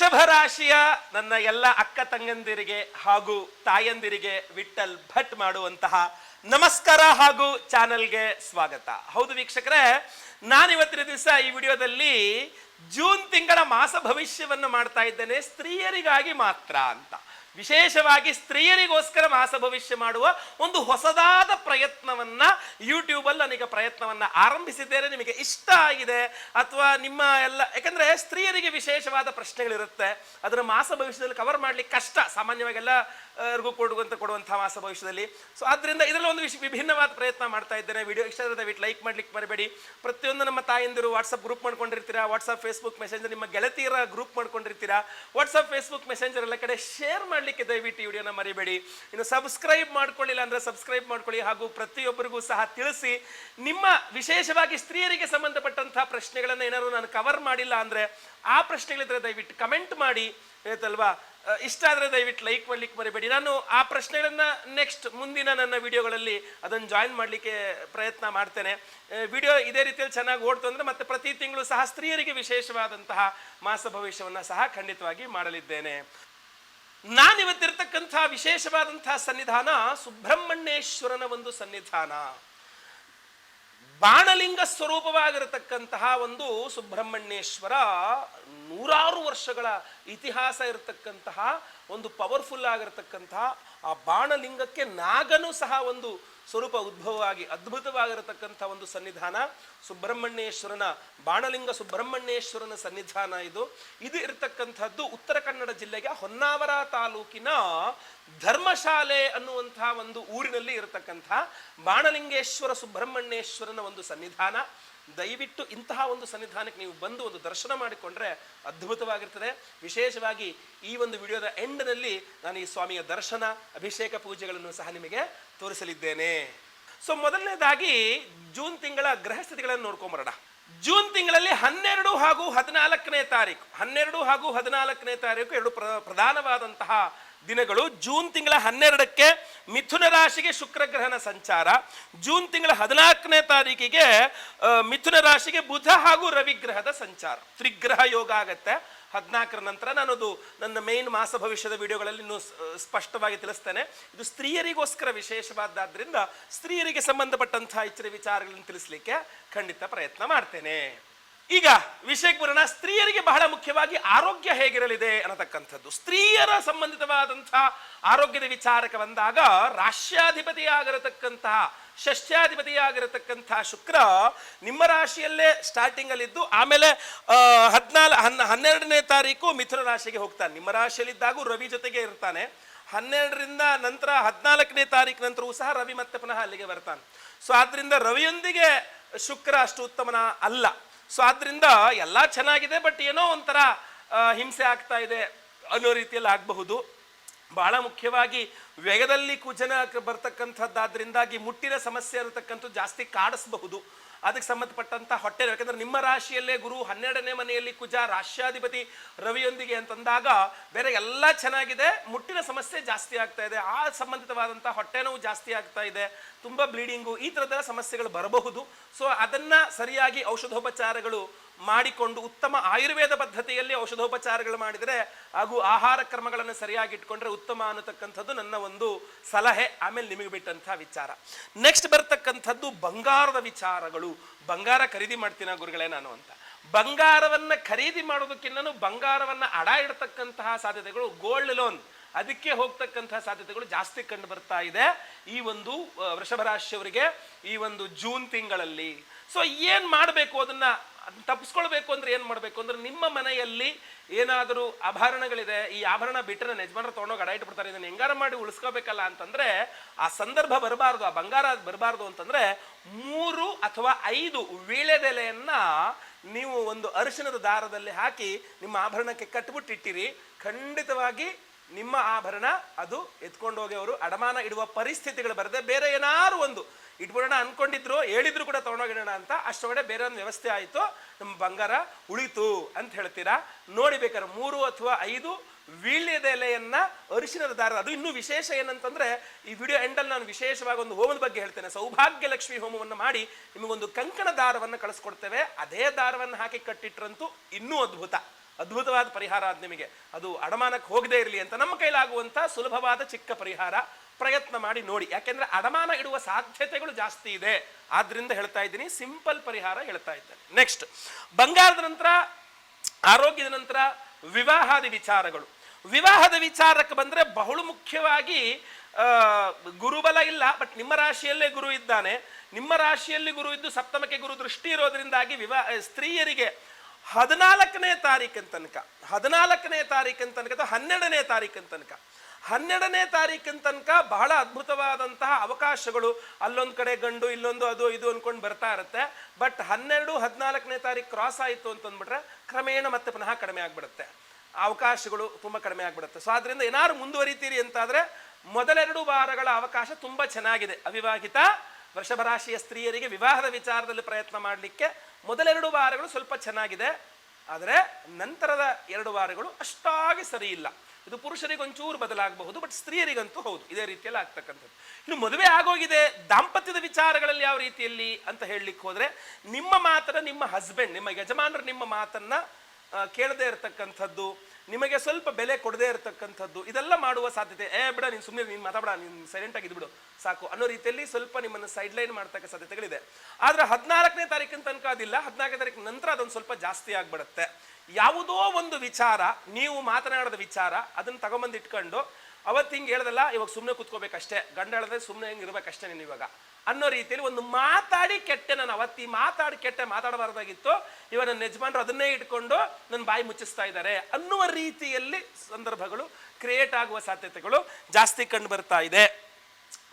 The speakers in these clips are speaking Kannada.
ವೃಷಭ ರಾಶಿಯ ನನ್ನ ಎಲ್ಲ ಅಕ್ಕ ತಂಗಂದಿರಿಗೆ ಹಾಗೂ ತಾಯಂದಿರಿಗೆ ವಿಠಲ್ ಭಟ್ ಮಾಡುವಂತಹ ನಮಸ್ಕಾರ ಹಾಗೂ ಚಾನೆಲ್ಗೆ ಸ್ವಾಗತ. ಹೌದು ವೀಕ್ಷಕರೇ, ನಾನಿವತ್ತಿನ ದಿವಸ ಈ ವಿಡಿಯೋದಲ್ಲಿ ಜೂನ್ ತಿಂಗಳ ಮಾಸ ಭವಿಷ್ಯವನ್ನು ಮಾಡ್ತಾ ಇದ್ದೇನೆ, ಸ್ತ್ರೀಯರಿಗಾಗಿ ಮಾತ್ರ ಅಂತ. ವಿಶೇಷವಾಗಿ ಸ್ತ್ರೀಯರಿಗೋಸ್ಕರ ಮಾಸ ಭವಿಷ್ಯ ಮಾಡುವ ಒಂದು ಹೊಸದಾದ ಪ್ರಯತ್ನವನ್ನ ಯೂಟ್ಯೂಬಲ್ಲಿ ನನಗೆ ಪ್ರಯತ್ನವನ್ನ ಆರಂಭಿಸಿದ್ದೇನೆ. ನಿಮಗೆ ಇಷ್ಟ ಆಗಿದೆ ಅಥವಾ ನಿಮ್ಮ ಎಲ್ಲ ಯಾಕಂದರೆ ಸ್ತ್ರೀಯರಿಗೆ ವಿಶೇಷವಾದ ಪ್ರಶ್ನೆಗಳಿರುತ್ತೆ. ಅದರ ಮಾಸ ಭವಿಷ್ಯದಲ್ಲಿ ಕವರ್ ಮಾಡ್ಲಿಕ್ಕೆ ಕಷ್ಟ. ಸಾಮಾನ್ಯವಾಗಿ ಎಲ್ಲ ಅವ್ರಿಗೂ ಕೊಡುವಂತ ಕೊಡುವಂತಹ ಮಾಸ ಭವಿಷ್ಯದಲ್ಲಿ. ಸೊ ಆದ್ದರಿಂದ ಇದರಲ್ಲಿ ಒಂದು ವಿಶ್, ವಿಭಿನ್ನವಾದ ಪ್ರಯತ್ನ ಮಾಡ್ತಾ ಇದ್ದೇನೆ. ವಿಡಿಯೋ ಇಷ್ಟ ಆದರೆ ದಯವಿಟ್ಟು ಲೈಕ್ ಮಾಡ್ಲಿಕ್ಕೆ ಮರಬೇಡಿ. ಪ್ರತಿಯೊಂದು ನಮ್ಮ ತಾಯಂದಿರು ವಾಟ್ಸಪ್ ಗ್ರೂಪ್ ಮಾಡ್ಕೊಂಡಿರ್ತೀರಾ? ವಾಟ್ಸಪ್ ಫೇಸ್ಬುಕ್ ಮೆಸೆಂಜರ್ ನಿಮ್ಮ ಗೆಳತಿಯರ ಗ್ರೂಪ್ ಮಾಡ್ಕೊಂಡಿರ್ತೀರಾ? ವಾಟ್ಸಪ್ ಫೇಸ್ಬುಕ್ ಮೆಸೆಂಜರ್ ಎಲ್ಲ ಕಡೆ ಶೇರ್ ಮಾಡಲಿಕ್ಕೆ ದಯವಿಟ್ಟು ವಿಡಿಯೋನ ಮರಿಬೇಡಿ. ಇನ್ನು ಸಬ್ಸ್ಕ್ರೈಬ್ ಮಾಡ್ಕೊಳ್ಳಿಲ್ಲ ಅಂದರೆ ಸಬ್ಸ್ಕ್ರೈಬ್ ಮಾಡ್ಕೊಳ್ಳಿ ಹಾಗೂ ಪ್ರತಿಯೊಬ್ಬರಿಗೂ ಸಹ ತಿಳಿಸಿ. ನಿಮ್ಮ ವಿಶೇಷವಾಗಿ ಸ್ತ್ರೀಯರಿಗೆ ಸಂಬಂಧಪಟ್ಟಂತಹ ಪ್ರಶ್ನೆಗಳನ್ನು ಏನಾದರೂ ನಾನು ಕವರ್ ಮಾಡಿಲ್ಲ ಅಂದ್ರೆ ಆ ಪ್ರಶ್ನೆಗಳಿದ್ರೆ ದಯವಿಟ್ಟು ಕಮೆಂಟ್ ಮಾಡಿ. ಹೇಳ್ತಲ್ವಾ? ಇಷ್ಟ ಆದರೆ ದಯವಿಟ್ಟು ಲೈಕ್ ಮಾಡಲಿಕ್ಕೆ ಮರಿಬೇಡಿ. ನಾನು ಆ ಪ್ರಶ್ನೆಗಳನ್ನು ನೆಕ್ಸ್ಟ್ ಮುಂದಿನ ನನ್ನ ವಿಡಿಯೋಗಳಲ್ಲಿ ಅದನ್ನು ಜಾಯಿನ್ ಮಾಡಲಿಕ್ಕೆ ಪ್ರಯತ್ನ ಮಾಡ್ತೇನೆ. ವಿಡಿಯೋ ಇದೇ ರೀತಿಯಲ್ಲಿ ಚೆನ್ನಾಗಿ ಓಡ್ತು ಅಂದರೆ ಮತ್ತೆ ಪ್ರತಿ ತಿಂಗಳು ಸಹ ಸ್ತ್ರೀಯರಿಗೆ ವಿಶೇಷವಾದಂತಹ ಮಾಸ ಭವಿಷ್ಯವನ್ನು ಸಹ ಖಂಡಿತವಾಗಿ ಮಾಡಲಿದ್ದೇನೆ. ನಾನಿವತ್ತಿರ್ತಕ್ಕಂಥ ವಿಶೇಷವಾದಂತಹ ಸನ್ನಿಧಾನ ಸುಬ್ರಹ್ಮಣ್ಯೇಶ್ವರನ ಒಂದು ಸನ್ನಿಧಾನ. ಬಾಣಲಿಂಗ ಸ್ವರೂಪವಾಗಿರತಕ್ಕಂತಹ ಒಂದು ಸುಬ್ರಹ್ಮಣ್ಯೇಶ್ವರ ನೂರಾರು ವರ್ಷಗಳ ಇತಿಹಾಸ ಇರತಕ್ಕಂತಹ ಒಂದು ಪವರ್ಫುಲ್ ಆಗಿರತಕ್ಕಂತಹ ಆ ಬಾಣಲಿಂಗಕ್ಕೆ ನಾಗನು ಸಹ ಒಂದು ಸ್ವರೂಪ ಉದ್ಭವವಾಗಿ ಅದ್ಭುತವಾಗಿರತಕ್ಕಂಥ ಒಂದು ಸನ್ನಿಧಾನ, ಸುಬ್ರಹ್ಮಣ್ಯೇಶ್ವರನ, ಬಾಣಲಿಂಗ ಸುಬ್ರಹ್ಮಣ್ಯೇಶ್ವರನ ಸನ್ನಿಧಾನ ಇದು. ಇದು ಇರತಕ್ಕಂಥದ್ದು ಉತ್ತರ ಕನ್ನಡ ಜಿಲ್ಲೆಗೆ ಹೊನ್ನಾವರ ತಾಲೂಕಿನ ಧರ್ಮಶಾಲೆ ಅನ್ನುವಂಥ ಒಂದು ಊರಿನಲ್ಲಿ ಇರತಕ್ಕಂಥ ಬಾಣಲಿಂಗೇಶ್ವರ ಸುಬ್ರಹ್ಮಣ್ಯೇಶ್ವರನ ಒಂದು ಸನ್ನಿಧಾನ. ದಯವಿಟ್ಟು ಇಂತಹ ಒಂದು ಸನ್ನಿಧಾನಕ್ಕೆ ನೀವು ಬಂದು ಒಂದು ದರ್ಶನ ಮಾಡಿಕೊಂಡ್ರೆ ಅದ್ಭುತವಾಗಿರ್ತದೆ. ವಿಶೇಷವಾಗಿ ಈ ಒಂದು ವಿಡಿಯೋದ ಎಂಡ್ನಲ್ಲಿ ನಾನು ಈ ಸ್ವಾಮಿಯ ದರ್ಶನ, ಅಭಿಷೇಕ ಪೂಜೆಗಳನ್ನು ಸಹ ನಿಮಗೆ ತೋರಿಸಲಿದ್ದೇನೆ. ಸೊ ಮೊದಲನೇದಾಗಿ ಜೂನ್ ತಿಂಗಳ ಗ್ರಹಸ್ಥಿತಿಗಳನ್ನು ನೋಡ್ಕೊಂಬರೋಣ. ಜೂನ್ ತಿಂಗಳಲ್ಲಿ ಹನ್ನೆರಡು ಹಾಗೂ ಹದಿನಾಲ್ಕನೇ ತಾರೀಕು, ಹನ್ನೆರಡು ಹಾಗೂ ಹದಿನಾಲ್ಕನೇ ತಾರೀಕು ಎರಡು ಪ್ರ, ಪ್ರಧಾನವಾದಂತಹ ದಿನಗಳು. ಜೂನ್ ತಿಂಗಳ ಹನ್ನೆರಡಕ್ಕೆ ಮಿಥುನ ರಾಶಿಗೆ ಶುಕ್ರ ಗ್ರಹನ ಸಂಚಾರ. ಜೂನ್ ತಿಂಗಳ ಹದಿನಾಲ್ಕನೇ ತಾರೀಕಿಗೆ ಮಿಥುನ ರಾಶಿಗೆ ಬುಧ ಹಾಗೂ ರವಿಗ್ರಹದ ಸಂಚಾರ. ತ್ರಿಗ್ರಹ ಯೋಗ ಆಗತ್ತೆ. ಹದಿನಾಲ್ಕರ ನಂತರ ನಾನು ಅದು ನನ್ನ ಮೇನ್ ಮಾಸ ಭವಿಷ್ಯದ ವಿಡಿಯೋಗಳಲ್ಲಿ ಇನ್ನೂ ಸ್ಪಷ್ಟವಾಗಿ ತಿಳಿಸ್ತೇನೆ. ಇದು ಸ್ತ್ರೀಯರಿಗೋಸ್ಕರ ವಿಶೇಷವಾದ್ದಾದ್ರಿಂದ ಸ್ತ್ರೀಯರಿಗೆ ಸಂಬಂಧಪಟ್ಟಂತಹ ಹೆಚ್ಚಿನ ವಿಚಾರಗಳನ್ನು ತಿಳಿಸ್ಲಿಕ್ಕೆ ಖಂಡಿತ ಪ್ರಯತ್ನ ಮಾಡ್ತೇನೆ. ಈಗ ವಿಷಯಕ್ಕೆ ಬರೋಣ. ಸ್ತ್ರೀಯರಿಗೆ ಬಹಳ ಮುಖ್ಯವಾಗಿ ಆರೋಗ್ಯ ಹೇಗಿರಲಿದೆ ಅನ್ನತಕ್ಕಂಥದ್ದು. ಸ್ತ್ರೀಯರ ಸಂಬಂಧಿತವಾದಂತಹ ಆರೋಗ್ಯದ ವಿಚಾರಕ್ಕೆ ಬಂದಾಗ ರಾಶ್ಯಾಧಿಪತಿಯಾಗಿರತಕ್ಕಂತಹ ಷಷ್ಠ್ಯಾಧಿಪತಿಯಾಗಿರತಕ್ಕಂತಹ ಶುಕ್ರ ನಿಮ್ಮ ರಾಶಿಯಲ್ಲೇ ಸ್ಟಾರ್ಟಿಂಗಲ್ಲಿದ್ದು ಆಮೇಲೆ ಹದಿನಾಲ್, ಹನ್ನ, ಹನ್ನೆರಡನೇ ತಾರೀಕು ಮಿಥುನ ರಾಶಿಗೆ ಹೋಗ್ತಾನೆ. ನಿಮ್ಮ ರಾಶಿಯಲ್ಲಿದ್ದಾಗೂ ರವಿ ಜೊತೆಗೆ ಇರ್ತಾನೆ. ಹನ್ನೆರಡರಿಂದ ನಂತರ ಹದಿನಾಲ್ಕನೇ ತಾರೀಕು ನಂತರವೂ ಸಹ ರವಿ ಮತ್ತೆ ಪುನಃ ಅಲ್ಲಿಗೆ ಬರ್ತಾನೆ. ಸೊ, ಆದ್ರಿಂದ ರವಿಯೊಂದಿಗೆ ಶುಕ್ರ ಅಷ್ಟು ಉತ್ತಮನ ಅಲ್ಲ. ಸೊ, ಆದ್ರಿಂದ ಎಲ್ಲ ಚೆನ್ನಾಗಿದೆ, ಬಟ್ ಏನೋ ಒಂಥರ ಹಿಂಸೆ ಆಗ್ತಾ ಇದೆ ಅನ್ನೋ ರೀತಿಯಲ್ಲಿ ಆಗಬಹುದು. ಬಹಳ ಮುಖ್ಯವಾಗಿ ವೇಗದಲ್ಲಿ ಕುಜನ ಬರ್ತಕ್ಕಂಥದ್ದಾದ್ರಿಂದಾಗಿ ಮುಟ್ಟಿನ ಸಮಸ್ಯೆ ಇರತಕ್ಕಂಥದ್ದು ಜಾಸ್ತಿ ಕಾಡಿಸಬಹುದು ಅದಕ್ಕೆ ಸಂಬಂಧಪಟ್ಟಂಥ ಹೊಟ್ಟೆ. ಯಾಕಂದ್ರೆ ನಿಮ್ಮ ರಾಶಿಯಲ್ಲೇ ಗುರು ಹನ್ನೆರಡನೇ ಮನೆಯಲ್ಲಿ ಕುಜ ರಾಶ್ಯಾಧಿಪತಿ ರವಿಯೊಂದಿಗೆ ಅಂತಂದಾಗ ಬೇರೆ ಎಲ್ಲ ಚೆನ್ನಾಗಿದೆ, ಮುಟ್ಟಿನ ಸಮಸ್ಯೆ ಜಾಸ್ತಿ ಆಗ್ತಾ ಇದೆ, ಆ ಸಂಬಂಧಿತವಾದಂಥ ಹೊಟ್ಟೆ ನೋವು ಜಾಸ್ತಿ ಆಗ್ತಾ ಇದೆ, ತುಂಬ ಬ್ಲೀಡಿಂಗು ಈ ಥರದ ಸಮಸ್ಯೆಗಳು ಬರಬಹುದು ಸೊ ಅದನ್ನ ಸರಿಯಾಗಿ ಔಷಧೋಪಚಾರಗಳು ಮಾಡಿಕೊಂಡು ಉತ್ತಮ ಆಯುರ್ವೇದ ಪದ್ಧತಿಯಲ್ಲಿ ಔಷಧೋಪಚಾರಗಳು ಮಾಡಿದರೆ ಹಾಗೂ ಆಹಾರ ಕ್ರಮಗಳನ್ನು ಸರಿಯಾಗಿ ಇಟ್ಕೊಂಡ್ರೆ ಉತ್ತಮ ಅನ್ನತಕ್ಕಂಥದ್ದು ನನ್ನ ಒಂದು ಸಲಹೆ. ಆಮೇಲೆ ನಿಮಗೆ ಬಿಟ್ಟಂತಹ ವಿಚಾರ. ನೆಕ್ಸ್ಟ್ ಬರ್ತಕ್ಕಂಥದ್ದು ಬಂಗಾರದ ವಿಚಾರಗಳು. ಬಂಗಾರ ಖರೀದಿ ಮಾಡ್ತೀನ ಗುರುಗಳೇ ನಾನು ಅಂತ. ಬಂಗಾರವನ್ನ ಖರೀದಿ ಮಾಡೋದಕ್ಕಿಂತನೂ ಬಂಗಾರವನ್ನ ಅಡ ಇಡತಕ್ಕಂತಹ ಸಾಧ್ಯತೆಗಳು ಗೋಲ್ಡ್ ಲೋನ್ ಅದಕ್ಕೆ ಹೋಗ್ತಕ್ಕಂತಹ ಸಾಧ್ಯತೆಗಳು ಜಾಸ್ತಿ ಕಂಡು ಬರ್ತಾ ಇದೆ. ಈ ಒಂದು ವೃಷಭ ರಾಶಿಯವರಿಗೆ ಈ ಒಂದು ಜೂನ್ ತಿಂಗಳಲ್ಲಿ ಸೊ ಏನು ಮಾಡಬೇಕು ಅದನ್ನು, ಅದನ್ನ ತಪ್ಪಿಸ್ಕೊಳ್ಬೇಕು ಅಂದ್ರೆ ಏನು ಮಾಡಬೇಕು? ಅಂದ್ರೆ ನಿಮ್ಮ ಮನೆಯಲ್ಲಿ ಏನಾದರೂ ಆಭರಣಗಳಿದೆ, ಈ ಆಭರಣ ಬಿಟ್ಟರೆ ಯಜಮಾನರು ತೊಗೊಂಡೋಗಿ ಅಡ ಇಟ್ಬಿಡ್ತಾರೆ, ಇದನ್ನು ಹೆಂಗಾರ ಮಾಡಿ ಉಳಿಸ್ಕೋಬೇಕಲ್ಲ ಅಂತಂದ್ರೆ, ಆ ಸಂದರ್ಭ ಬರಬಾರ್ದು, ಆ ಬಂಗಾರ ಬರಬಾರ್ದು ಅಂತಂದ್ರೆ, ಮೂರು ಅಥವಾ ಐದು ವೀಳೆದೆಲೆಯನ್ನು ನೀವು ಒಂದು ಅರಿಶಿಣದ ದಾರದಲ್ಲಿ ಹಾಕಿ ನಿಮ್ಮ ಆಭರಣಕ್ಕೆ ಕಟ್ಬಿಟ್ಟಿಟ್ಟಿರಿ ಖಂಡಿತವಾಗಿ ನಿಮ್ಮ ಆಭರಣ ಅದು ಎತ್ಕೊಂಡೋಗಿ ಅವರು ಅಡಮಾನ ಇಡುವ ಪರಿಸ್ಥಿತಿಗಳು ಬರದೆ ಬೇರೆ ಏನಾದ್ರು ಒಂದು ಇಟ್ಬಿಡೋಣ ಅನ್ಕೊಂಡಿದ್ರು, ಹೇಳಿದ್ರು ಕೂಡ ತಗೊಂಡೋಗಿಡೋಣ ಅಂತ. ಅಷ್ಟೊಳಗಡೆ ಬೇರೆ ಒಂದು ವ್ಯವಸ್ಥೆ ಆಯಿತು. ನಮ್ಮ ಬಂಗಾರ ಉಳಿತು ಅಂತ ಹೇಳ್ತೀರಾ? ನೋಡಿ ಬೇಕಾದ್ರೆ ಮೂರು ಅಥವಾ ಐದು ವೀಳ್ಯದ ಎಲೆಯನ್ನ ಅರಿಶಿಣದ ದಾರ ಅದು ಇನ್ನೂ ವಿಶೇಷ ಏನಂತಂದ್ರೆ, ಈ ವಿಡಿಯೋ ಎಂಡಲ್ಲಿ ನಾನು ವಿಶೇಷವಾಗಿ ಒಂದು ಹೋಮದ ಬಗ್ಗೆ ಹೇಳ್ತೇನೆ. ಸೌಭಾಗ್ಯ ಲಕ್ಷ್ಮಿ ಹೋಮವನ್ನು ಮಾಡಿ ನಿಮಗೊಂದು ಕಂಕಣ ದಾರವನ್ನು ಕಳಿಸ್ಕೊಡ್ತೇವೆ. ಅದೇ ದಾರವನ್ನು ಹಾಕಿ ಕಟ್ಟಿಟ್ರಂತೂ ಇನ್ನೂ ಅದ್ಭುತ. ಅದ್ಭುತವಾದ ಪರಿಹಾರ ಅದು ನಿಮಗೆ. ಅದು ಅಡಮಾನಕ್ಕೆ ಹೋಗದೇ ಇರಲಿ ಅಂತ ನಮ್ಮ ಕೈಲಾಗುವಂತ ಸುಲಭವಾದ ಚಿಕ್ಕ ಪರಿಹಾರ. ಪ್ರಯತ್ನ ಮಾಡಿ ನೋಡಿ. ಯಾಕೆಂದ್ರೆ ಅಡಮಾನ ಇಡುವ ಸಾಧ್ಯತೆಗಳು ಜಾಸ್ತಿ ಇದೆ. ಆದ್ರಿಂದ ಹೇಳ್ತಾ ಇದ್ದೀನಿ, ಸಿಂಪಲ್ ಪರಿಹಾರ ಹೇಳ್ತಾ ಇದ್ದೇನೆ. ನೆಕ್ಸ್ಟ್ ಬಂಗಾರದ ನಂತರ, ಆರೋಗ್ಯದ ನಂತರ ವಿವಾಹಾದಿ ವಿಚಾರಗಳು. ವಿವಾಹದ ವಿಚಾರಕ್ಕೆ ಬಂದ್ರೆ ಬಹಳ ಮುಖ್ಯವಾಗಿ ಗುರುಬಲ ಇಲ್ಲ ಬಟ್ ನಿಮ್ಮ ರಾಶಿಯಲ್ಲೇ ಗುರು ಇದ್ದಾನೆ. ನಿಮ್ಮ ರಾಶಿಯಲ್ಲಿ ಗುರು ಇದ್ದು ಸಪ್ತಮಕ್ಕೆ ಗುರು ದೃಷ್ಟಿ ಇರೋದ್ರಿಂದಾಗಿ ವಿವಾಹ, ಸ್ತ್ರೀಯರಿಗೆ ಹದಿನಾಲ್ಕನೇ ತಾರೀಕಿನ ತನಕ, ಹದಿನಾಲ್ಕನೇ ತಾರೀಕಿನ ತನಕ ಅಥವಾ ಹನ್ನೆರಡನೇ ತಾರೀಕಿನ ತನಕ. ಹನ್ನೆರಡನೇ ತಾರೀಕಿನ ತನಕ ಬಹಳ ಅದ್ಭುತವಾದಂತಹ ಅವಕಾಶಗಳು ಅಲ್ಲೊಂದು ಕಡೆ ಗಂಡು ಇಲ್ಲೊಂದು ಅದು ಇದು ಅನ್ಕೊಂಡು ಬರ್ತಾ ಇರುತ್ತೆ. ಬಟ್ ಹನ್ನೆರಡು, ಹದಿನಾಲ್ಕನೇ ತಾರೀಕು ಕ್ರಾಸ್ ಆಯಿತು ಅಂತಂದ್ಬಿಟ್ರೆ ಕ್ರಮೇಣ ಮತ್ತೆ ಪುನಃ ಕಡಿಮೆ ಆಗ್ಬಿಡುತ್ತೆ. ಅವಕಾಶಗಳು ತುಂಬ ಕಡಿಮೆ ಆಗ್ಬಿಡುತ್ತೆ. ಸೊ ಆದ್ರಿಂದ ಏನಾದ್ರು ಮುಂದುವರಿತೀರಿ ಅಂತಾದರೆ ಮೊದಲೆರಡು ವಾರಗಳ ಅವಕಾಶ ತುಂಬಾ ಚೆನ್ನಾಗಿದೆ. ಅವಿವಾಹಿತ ವೃಷಭ ರಾಶಿಯ ಸ್ತ್ರೀಯರಿಗೆ ವಿವಾಹದ ವಿಚಾರದಲ್ಲಿ ಪ್ರಯತ್ನ ಮಾಡಲಿಕ್ಕೆ ಮೊದಲೆರಡು ವಾರಗಳು ಸ್ವಲ್ಪ ಚೆನ್ನಾಗಿದೆ. ಆದರೆ ನಂತರದ ಎರಡು ವಾರಗಳು ಅಷ್ಟಾಗಿ ಸರಿ ಇಲ್ಲ. ಇದು ಪುರುಷರಿಗೆ ಒಂಚೂರು ಬದಲಾಗಬಹುದು ಬಟ್ ಸ್ತ್ರೀಯರಿಗಂತೂ ಹೌದು, ಇದೇ ರೀತಿಯಲ್ಲಿ ಆಗ್ತಕ್ಕಂಥದ್ದು. ಇನ್ನು ಮದುವೆ ಆಗೋಗಿದೆ, ದಾಂಪತ್ಯದ ವಿಚಾರಗಳಲ್ಲಿ ಯಾವ ರೀತಿಯಲ್ಲಿ ಅಂತ ಹೇಳಲಿಕ್ಕೆ ಹೋದರೆ, ನಿಮ್ಮ ಮಾತನ್ನು ನಿಮ್ಮ ಹಸ್ಬೆಂಡ್ ನಿಮ್ಮ ಯಜಮಾನರು ನಿಮ್ಮ ಮಾತನ್ನು ಕೇಳದೇ ಇರತಕ್ಕಂಥದ್ದು. ನಿಮಗೆ ಸ್ವಲ್ಪ ಬೆಲೆ ಕೊಡದೇ ಇರತಕ್ಕಂಥದ್ದು, ಇದೆಲ್ಲ ಮಾಡುವ ಸಾಧ್ಯತೆ. ಏ, ಬಿಡ, ನೀನು ಸುಮ್ಮನೆ ನೀನು ಮಾತಾಡ ನೀನು ಸೈಲೆಂಟ್ ಆಗಿ ಬಿಡು ಸಾಕು. ಅನ್ನೋ ರೀತಿಯಲ್ಲಿ ಸ್ವಲ್ಪ ನಿಮ್ಮನ್ನು ಸೈಡ್ ಲೈನ್ ಮಾಡ್ತಕ್ಕ ಸಾಧ್ಯತೆಗಳಿದೆ. ಆದ್ರೆ ಹದಿನಾಲ್ಕನೇ ತಾರೀಕಿನ ತನಕ ಅದಿಲ್ಲ. ಹದಿನಾಲ್ಕನೇ ತಾರೀಕು ನಂತರ ಅದೊಂದು ಸ್ವಲ್ಪ ಜಾಸ್ತಿ ಆಗಿಬಿಡುತ್ತೆ. ಯಾವುದೋ ಒಂದು ವಿಚಾರ, ನೀವು ಮಾತನಾಡಿದ ವಿಚಾರ, ಅದನ್ನ ತಗೊಂಬಂದು ಇಟ್ಕೊಂಡು ಅವತ್ತು ಹಿಂಗೆ ಹೇಳ್ದಲ್ಲ, ಇವಾಗ ಸುಮ್ಮನೆ ಕುತ್ಕೋಬೇಕಷ್ಟೇ. ಗಂಡ ಹೇಳಿದ್ರೆ ಸುಮ್ಮನೆ ಹಿಂಗೆ ಇರಬೇಕಷ್ಟೇ ನೀನು ಇವಾಗ. ಅನ್ನೋ ರೀತಿಯಲ್ಲಿ ಒಂದು ಮಾತಾಡಿ ಕೆಟ್ಟೆ ನಾನು ಅವತ್ತಿ ಮಾತಾಡಿ ಕೆಟ್ಟೆ ಮಾತಾಡಬಾರ್ದಾಗಿತ್ತು. ಇವಾಗ ನನ್ನ ಯಜಮಾನರು ಅದನ್ನೇ ಇಟ್ಕೊಂಡು ನನ್ನ ಬಾಯಿ ಮುಚ್ಚಿಸ್ತಾ ಇದ್ದಾರೆ ಅನ್ನುವ ರೀತಿಯಲ್ಲಿ ಸಂದರ್ಭಗಳು ಕ್ರಿಯೇಟ್ ಆಗುವ ಸಾಧ್ಯತೆಗಳು ಜಾಸ್ತಿ ಕಂಡು ಬರ್ತಾ ಇದೆ.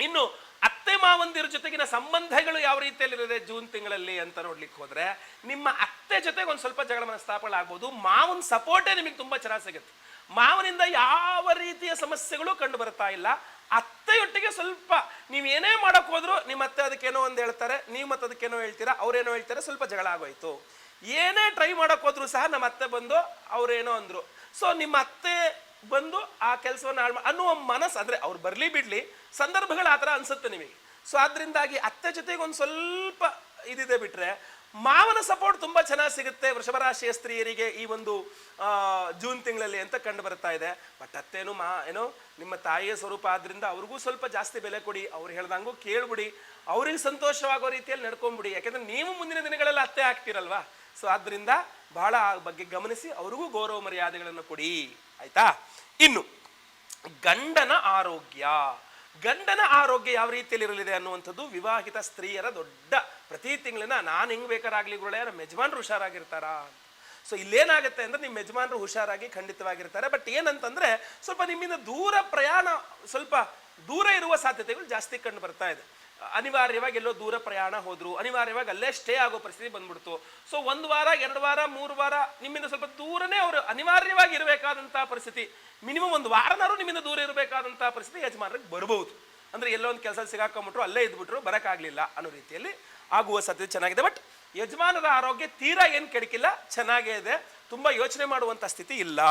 ಇನ್ನು ಅತ್ತೆ ಮಾವಂದಿರ ಜೊತೆಗಿನ ಸಂಬಂಧಗಳು ಯಾವ ರೀತಿಯಲ್ಲಿರುತ್ತೆ ಜೂನ್ ತಿಂಗಳಲ್ಲಿ ಅಂತ ನೋಡ್ಲಿಕ್ಕೆ ಹೋದ್ರೆ, ನಿಮ್ಮ ಅತ್ತೆ ಜೊತೆಗೆ ಒಂದು ಸ್ವಲ್ಪ ಜಗಳ ಮನಸ್ಥಾಪಗಳಾಗ್ಬೋದು ಮಾವನ ಸಪೋರ್ಟೇ ನಿಮಗೆ ತುಂಬಾ ಚೆನ್ನಾಗಿ ಸಿಗುತ್ತೆ. ಮಾವನಿಂದ ಯಾವ ರೀತಿಯ ಸಮಸ್ಯೆಗಳು ಕಂಡು ಬರ್ತಾ ಇಲ್ಲ. ಅತ್ತೆಯೊಟ್ಟಿಗೆ ಸ್ವಲ್ಪ ನೀವು ಏನೇ ಮಾಡಕ್ ಹೋದ್ರು ನಿಮ್ಮ ಅತ್ತೆ ಅದಕ್ಕೇನೋ ಒಂದು ಹೇಳ್ತಾರೆ, ನೀವು ಮತ್ತೆ ಅದಕ್ಕೇನೋ ಹೇಳ್ತೀರಾ, ಅವ್ರೇನೋ ಹೇಳ್ತಾರೆ, ಸ್ವಲ್ಪ ಜಗಳ ಆಗೋಯ್ತು. ಏನೇ ಟ್ರೈ ಮಾಡಕ್ ಹೋದ್ರು ಸಹ ನಮ್ಮ ಅತ್ತೆ ಬಂದು ಅವ್ರೇನೋ ಅಂದ್ರು. ಸೊ ನಿಮ್ಮ ಅತ್ತೆ ಬಂದು ಆ ಕೆಲಸವನ್ನು ಹಾಳು ಅನ್ನುವ ಮನಸ್ಸು ಅಂದ್ರೆ ಅವ್ರು ಬರಲಿ ಬಿಡ್ಲಿ, ಸಂದರ್ಭಗಳು ಆ ಥರ ಅನ್ಸುತ್ತೆ ನಿಮಗೆ. ಸೊ ಅದರಿಂದಾಗಿ ಅತ್ತೆ ಜೊತೆಗೆ ಒಂದು ಸ್ವಲ್ಪ ಇದಿದೆ ಬಿಟ್ರೆ ಮಾವನ ಸಪೋರ್ಟ್ ತುಂಬಾ ಚೆನ್ನಾಗಿ ಸಿಗುತ್ತೆ ವೃಷಭ ರಾಶಿಯ ಸ್ತ್ರೀಯರಿಗೆ ಈ ಒಂದು ಜೂನ್ ತಿಂಗಳಲ್ಲಿ ಅಂತ ಕಂಡು ಬರ್ತಾ ಇದೆ. ಬಟ್ ಅತ್ತೇನು ಮಾ, ಏನೋ, ನಿಮ್ಮ ತಾಯಿಯ ಸ್ವರೂಪ ಆದ್ರಿಂದ ಅವ್ರಿಗೂ ಸ್ವಲ್ಪ ಜಾಸ್ತಿ ಬೆಲೆ ಕೊಡಿ. ಅವ್ರು ಹೇಳ್ದಂಗೂ ಕೇಳ್ಬಿಡಿ. ಅವ್ರಿಗೆ ಸಂತೋಷವಾಗೋ ರೀತಿಯಲ್ಲಿ ನಡ್ಕೊಂಬಿಡಿ. ಯಾಕೆಂದ್ರೆ ನೀವು ಮುಂದಿನ ದಿನಗಳಲ್ಲಿ ಅತ್ತೆ ಆಗ್ತಿರಲ್ವಾ? ಸೊ ಆದ್ರಿಂದ ಬಹಳ ಬಗ್ಗೆ ಗಮನಿಸಿ ಅವ್ರಿಗೂ ಗೌರವ ಮರ್ಯಾದೆಗಳನ್ನು ಕೊಡಿ. ಆಯ್ತಾ? ಇನ್ನು, ಗಂಡನ ಆರೋಗ್ಯ. ಗಂಡನ ಆರೋಗ್ಯ ಯಾವ ರೀತಿಯಲ್ಲಿ ಇರಲಿದೆ ಅನ್ನುವಂಥದ್ದು ವಿವಾಹಿತ ಸ್ತ್ರೀಯರ ದೊಡ್ಡ ಪ್ರತಿ ತಿಂಗಳಿನ ನಾನು ಹಿಂಗೆ ಬೇಕಾರಾಗಲಿ ಗುರುಳೆ ನಮ್ಮ ಹುಷಾರಾಗಿರ್ತಾರಾ? ಅಂತ ಸೊ ಇಲ್ಲೇನಾಗುತ್ತೆ ಅಂದರೆ ನಿಮ್ಮ ಯಜಮಾನರು ಹುಷಾರಾಗಿ ಖಂಡಿತವಾಗಿರ್ತಾರೆ. ಬಟ್ ಏನಂತಂದರೆ, ಸ್ವಲ್ಪ ನಿಮ್ಮಿಂದ ದೂರ ಪ್ರಯಾಣ, ಸ್ವಲ್ಪ ದೂರ ಇರುವ ಸಾಧ್ಯತೆಗಳು ಜಾಸ್ತಿ ಕಂಡು ಬರ್ತಾ ಇದೆ. ಅನಿವಾರ್ಯವಾಗಿ ಎಲ್ಲೋ ದೂರ ಪ್ರಯಾಣ ಹೋದರು, ಅನಿವಾರ್ಯವಾಗಿ ಅಲ್ಲೇ ಸ್ಟೇ ಆಗೋ ಪರಿಸ್ಥಿತಿ ಬಂದ್ಬಿಡ್ತು. ಸೊ ಒಂದು ವಾರ, ಎರಡು ವಾರ, ಮೂರು ವಾರ ನಿಮ್ಮಿಂದ ಸ್ವಲ್ಪ ದೂರನೇ ಅವರು ಅನಿವಾರ್ಯವಾಗಿ ಇರಬೇಕಾದಂಥ ಪರಿಸ್ಥಿತಿ, ಮಿನಿಮಮ್ ಒಂದು ವಾರನಾರು ನಿಮ್ಮಿಂದ ದೂರ ಇರಬೇಕಾದಂಥ ಪರಿಸ್ಥಿತಿ ಯಜಮಾನರಿಗೆ ಬರಬಹುದು ಅಂದರೆ ಎಲ್ಲೋ ಒಂದು ಕೆಲಸ ಸಿಗಾಕೊಂಬಿಟ್ರು ಅಲ್ಲೇ ಇದ್ಬಿಟ್ರು, ಬರೋಕ್ಕಾಗಲಿಲ್ಲ ಅನ್ನೋ ರೀತಿಯಲ್ಲಿ ಆಗುವ ಸಾಧ್ಯತೆ ಚೆನ್ನಾಗಿದೆ. ಬಟ್ ಯಜಮಾನರ ಆರೋಗ್ಯ ತೀರಾ ಏನು ಕೆಡಕಿಲ್ಲ, ಚೆನ್ನಾಗೇ ಇದೆ. ತುಂಬ ಯೋಚನೆ ಮಾಡುವಂಥ ಸ್ಥಿತಿ ಇಲ್ಲ.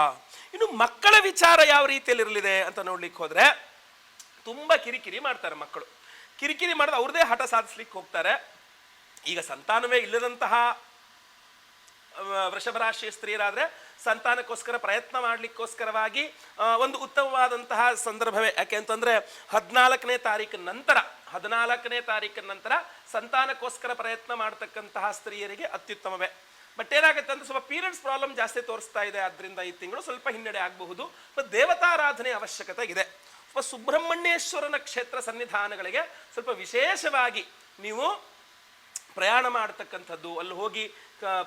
ಇನ್ನು ಮಕ್ಕಳ ವಿಚಾರ ಯಾವ ರೀತಿಯಲ್ಲಿ ಇರಲಿದೆ ಅಂತ ನೋಡ್ಲಿಕ್ಕೆ ಹೋದರೆ, ತುಂಬ ಕಿರಿಕಿರಿ ಮಾಡ್ತಾರೆ ಮಕ್ಕಳು. ಕಿರಿಕಿರಿ ಮಾಡಿದ್ರೆ ಅವ್ರದೇ ಹಠ ಸಾಧಿಸ್ಲಿಕ್ಕೆ ಹೋಗ್ತಾರೆ. ಈಗ ಸಂತಾನವೇ ಇಲ್ಲದಂತಹ ವೃಷಭರಾಶಿಯ ವೃಷಭ ರಾಶಿಯ ಸ್ತ್ರೀಯರಾದ್ರೆ ಸಂತಾನಕ್ಕೋಸ್ಕರ ಪ್ರಯತ್ನ ಮಾಡಲಿಕ್ಕೋಸ್ಕರವಾಗಿ ಒಂದು ಉತ್ತಮವಾದಂತಹ ಸಂದರ್ಭವೇ. ಯಾಕೆ ಅಂತಂದರೆ, ಹದಿನಾಲ್ಕನೇ ತಾರೀಕಿನ ನಂತರ ಹದಿನಾಲ್ಕನೇ ತಾರೀಕಿನ ನಂತರ ಸಂತಾನಕ್ಕೋಸ್ಕರ ಪ್ರಯತ್ನ ಮಾಡತಕ್ಕಂತಹ ಸ್ತ್ರೀಯರಿಗೆ ಅತ್ಯುತ್ತಮವೇ. ಬಟ್ ಏನಾಗುತ್ತೆ ಅಂದ್ರೆ ಸ್ವಲ್ಪ ಪೀರಿಯಡ್ಸ್ ಪ್ರಾಬ್ಲಮ್ ಜಾಸ್ತಿ ತೋರಿಸ್ತಾ ಇದೆ. ಅದರಿಂದ ಈ ತಿಂಗಳು ಸ್ವಲ್ಪ ಹಿನ್ನಡೆ ಆಗಬಹುದು. ಮತ್ತು ದೇವತಾರಾಧನೆ ಅವಶ್ಯಕತೆ ಇದೆ. ಸ್ವಲ್ಪ ಸುಬ್ರಹ್ಮಣ್ಯೇಶ್ವರನ ಕ್ಷೇತ್ರ ಸನ್ನಿಧಾನಗಳಿಗೆ ಸ್ವಲ್ಪ ವಿಶೇಷವಾಗಿ ನೀವು ಪ್ರಯಾಣ ಮಾಡತಕ್ಕಂಥದ್ದು, ಅಲ್ಲಿ ಹೋಗಿ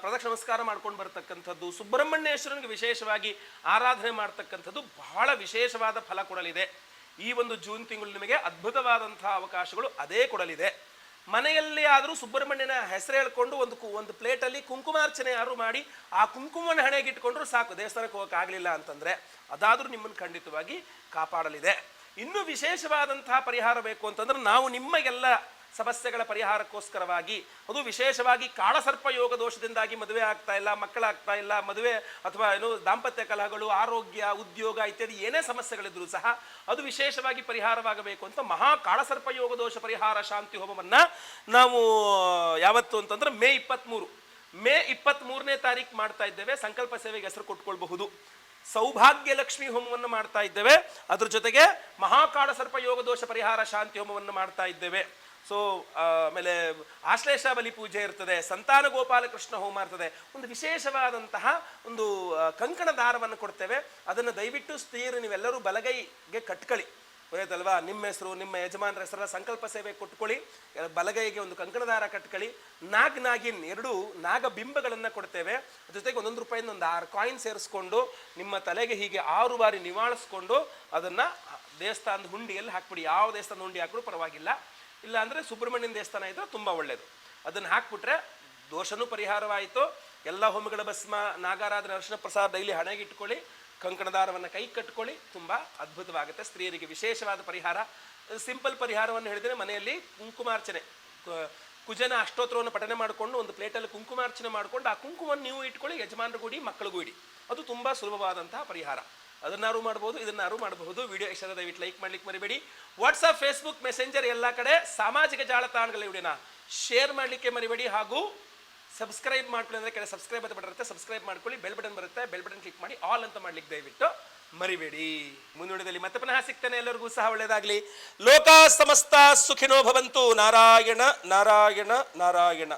ಪ್ರದಕ್ಷ ನಮಸ್ಕಾರ ಮಾಡ್ಕೊಂಡು ಬರತಕ್ಕಂಥದ್ದು, ಸುಬ್ರಹ್ಮಣ್ಯೇಶ್ವರನಿಗೆ ವಿಶೇಷವಾಗಿ ಆರಾಧನೆ ಮಾಡ್ತಕ್ಕಂಥದ್ದು ಬಹಳ ವಿಶೇಷವಾದ ಫಲ ಕೊಡಲಿದೆ. ಈ ಒಂದು ಜೂನ್ ತಿಂಗಳು ನಿಮಗೆ ಅದ್ಭುತವಾದಂತಹ ಅವಕಾಶಗಳು ಅದೇ ಕೊಡಲಿದೆ. ಮನೆಯಲ್ಲಿ ಆದರೂ ಸುಬ್ರಹ್ಮಣ್ಯನ ಹೆಸರು ಹೇಳ್ಕೊಂಡು ಒಂದು ಒಂದು ಪ್ಲೇಟಲ್ಲಿ ಕುಂಕುಮಾರ್ಚನೆ ಯಾರು ಮಾಡಿ ಆ ಕುಂಕುಮನ ಹಣೆಗೆ ಇಟ್ಕೊಂಡ್ರು ಸಾಕು, ದೇವಸ್ಥಾನಕ್ಕೆ ಹೋಗಕ್ಕೆ ಆಗಲಿಲ್ಲ ಅಂತಂದ್ರೆ ಅದಾದರೂ ನಿಮ್ಮನ್ನು ಖಂಡಿತವಾಗಿ ಕಾಪಾಡಲಿದೆ. ಇನ್ನೂ ವಿಶೇಷವಾದಂತಹ ಪರಿಹಾರ ಬೇಕು ಅಂತಂದ್ರೆ ನಾವು ನಿಮಗೆಲ್ಲ ಸಮಸ್ಯೆಗಳ ಪರಿಹಾರಕ್ಕೋಸ್ಕರವಾಗಿ, ಅದು ವಿಶೇಷವಾಗಿ ಕಾಳಸರ್ಪ ಯೋಗ ದೋಷದಿಂದಾಗಿ ಮದುವೆ ಆಗ್ತಾ ಇಲ್ಲ, ಮಕ್ಕಳಾಗ್ತಾ ಇಲ್ಲ, ಮದುವೆ ಅಥವಾ ಏನು ದಾಂಪತ್ಯ ಕಲಹಗಳು, ಆರೋಗ್ಯ, ಉದ್ಯೋಗ ಇತ್ಯಾದಿ ಏನೇ ಸಮಸ್ಯೆಗಳಿದ್ರೂ ಸಹ ಅದು ವಿಶೇಷವಾಗಿ ಪರಿಹಾರವಾಗಬೇಕು ಅಂತ ಮಹಾ ಕಾಳಸರ್ಪ ಯೋಗ ದೋಷ ಪರಿಹಾರ ಶಾಂತಿ ಹೋಮವನ್ನ ನಾವು, ಯಾವತ್ತು ಅಂತಂದ್ರೆ ಮೇ ಇಪ್ಪತ್ತ್ಮೂರು ಮೇ ಇಪ್ಪತ್ತ್ಮೂರನೇ ತಾರೀಕು ಮಾಡ್ತಾ ಇದ್ದೇವೆ, ಸಂಕಲ್ಪ ಸೇವೆಗೆ ಹೆಸರು ಕೊಟ್ಕೊಳ್ಬಹುದು. ಸೌಭಾಗ್ಯ ಲಕ್ಷ್ಮಿ ಹೋಮವನ್ನು ಮಾಡ್ತಾ ಇದ್ದೇವೆ. ಅದ್ರ ಜೊತೆಗೆ ಮಹಾಕಾಳ ಸರ್ಪ ಯೋಗ ದೋಷ ಪರಿಹಾರ ಶಾಂತಿ ಹೋಮವನ್ನು ಮಾಡ್ತಾ ಇದ್ದೇವೆ. ಸೊ ಆಮೇಲೆ ಆಶ್ಲೇಷ ಬಲಿ ಪೂಜೆ ಇರ್ತದೆ, ಸಂತಾನ ಗೋಪಾಲಕೃಷ್ಣ ಹೋಮ ಇರ್ತದೆ, ಒಂದು ವಿಶೇಷವಾದಂತಹ ಒಂದು ಕಂಕಣ ದಾರವನ್ನು ಕೊಡ್ತೇವೆ. ಅದನ್ನು ದಯವಿಟ್ಟು ಸ್ತ್ರೀಯರು, ನೀವೆಲ್ಲರೂ ಬಲಗೈಗೆ ಕಟ್ಕೊಳ್ಳಿ. ಗೊತ್ತಾಯ್ತಲ್ವಾ ನಿಮ್ಮ ಹೆಸರು, ನಿಮ್ಮ ಯಜಮಾನರ ಹೆಸರ ಸಂಕಲ್ಪ ಸೇವೆ ಕೊಟ್ಕೊಳ್ಳಿ ಬಲಗೈಗೆ ಒಂದು ಕಂಕಣ ದಾರ ಕಟ್ಕೊಳ್ಳಿ. ನಾಗ್ ನಾಗಿನ್ ಎರಡು ನಾಗ ಬಿಂಬಗಳನ್ನು ಕೊಡ್ತೇವೆ. ಜೊತೆಗೆ ಒಂದೊಂದು ರೂಪಾಯಿಂದ ಒಂದು ಆರು ಕಾಯಿನ್ ಸೇರಿಸ್ಕೊಂಡು, ನಿಮ್ಮ ತಲೆಗೆ ಹೀಗೆ ಆರು ಬಾರಿ ನಿವಾಳಿಸ್ಕೊಂಡು, ಅದನ್ನ ದೇವಸ್ಥಾನದ ಹುಂಡಿಯಲ್ಲಿ ಹಾಕ್ಬಿಡಿ. ಯಾವ ದೇವಸ್ಥಾನದ ಹುಂಡಿ ಹಾಕಿದ್ರು ಪರವಾಗಿಲ್ಲ. ಇಲ್ಲ ಅಂದ್ರೆ ಸುಬ್ರಹ್ಮಣ್ಯನ ದೇವಸ್ಥಾನ ಇದ್ರೆ ತುಂಬಾ ಒಳ್ಳೇದು. ಅದನ್ನ ಹಾಕ್ಬಿಟ್ರೆ ದೋಷನೂ ಪರಿಹಾರವಾಯಿತು. ಎಲ್ಲ ಹೋಮಗಳ ಭಸ್ಮ, ನಾಗಾರಾಧನೆ, ಅರ್ಶನ ಪ್ರಸಾದ ಡೈಲಿ ಹಣೆಗೆ ಇಟ್ಕೊಳ್ಳಿ ಕಂಕಣದಾರವನ್ನು ಕೈ ಕಟ್ಕೊಳ್ಳಿ, ತುಂಬ ಅದ್ಭುತವಾಗುತ್ತೆ. ಸ್ತ್ರೀಯರಿಗೆ ವಿಶೇಷವಾದ ಪರಿಹಾರ. ಸಿಂಪಲ್ ಪರಿಹಾರವನ್ನು ಹೇಳಿದರೆ ಮನೆಯಲ್ಲಿ ಕುಂಕುಮಾರ್ಚನೆ. ಕುಜನ ಅಷ್ಟೋತ್ರವನ್ನು ಪಠನೆ ಮಾಡಿಕೊಂಡು ಒಂದು ಪ್ಲೇಟಲ್ಲಿ ಕುಂಕುಮಾರ್ಚನೆ ಮಾಡಿಕೊಂಡು ಆ ಕುಂಕುಮವನ್ನು ನೀವು ಇಟ್ಕೊಳ್ಳಿ, ಯಜಮಾನರಿಗೂ ಇಡಿ, ಮಕ್ಕಳಿಗೂ ಇಡಿ. ಅದು ತುಂಬ ಸುಲಭವಾದಂತಹ ಪರಿಹಾರ. ಅದನ್ನಾರು ಮಾಡ್ಬೋದು, ಇದನ್ನಾರು ಮಾಡಬಹುದು. ವಿಡಿಯೋ ಇಷ್ಟ ದಯವಿಟ್ಟು ಲೈಕ್ ಮಾಡ್ಲಿಕ್ಕೆ ಮರಿಬೇಡಿ. ವಾಟ್ಸಪ್ ಫೇಸ್ಬುಕ್ ಮೆಸೆಂಜರ್ ಎಲ್ಲ ಕಡೆ ಸಾಮಾಜಿಕ ಜಾಲತಾಣಗಳ ವಿಡಿಯೋನ ಶೇರ್ ಮಾಡಲಿಕ್ಕೆ ಮರಿಬೇಡಿ. ಹಾಗೂ ಸಬ್ಸ್ಕ್ರೈಬ್ ಮಾಡ್ಕೊಳ್ಳಿ ಅಂದ್ರೆ ಕೆಲ ಸಬ್ಸ್ಕ್ರೈಬ್ ಅಂತ ಬರುತ್ತೆ. ಸಬ್ಸ್ಕ್ರೈಬ್ ಮಾಡ್ಕೊಳ್ಳಿ ಬೆಲ್ ಬಟನ್ ಬರುತ್ತೆ. ಬೆಲ್ ಬಟನ್ ಕ್ಲಿಕ್ ಮಾಡಿ ಆಲ್ ಅಂತ ಮಾಡ್ಲಿಕ್ಕೆ ದಯವಿಟ್ಟು ಮರಿಬೇಡಿ. ಮುಂದುವರಿದಲ್ಲಿ ಮತ್ತೆ ಪುನಃ ಸಿಗ್ತಾನೆ. ಎಲ್ಲರಿಗೂ ಸಹ ಒಳ್ಳೆಯದಾಗಲಿ ಲೋಕ ಸಮಸ್ತ ಸುಖಿನೋ ಭವಂತು. ನಾರಾಯಣ ನಾರಾಯಣ ನಾರಾಯಣ.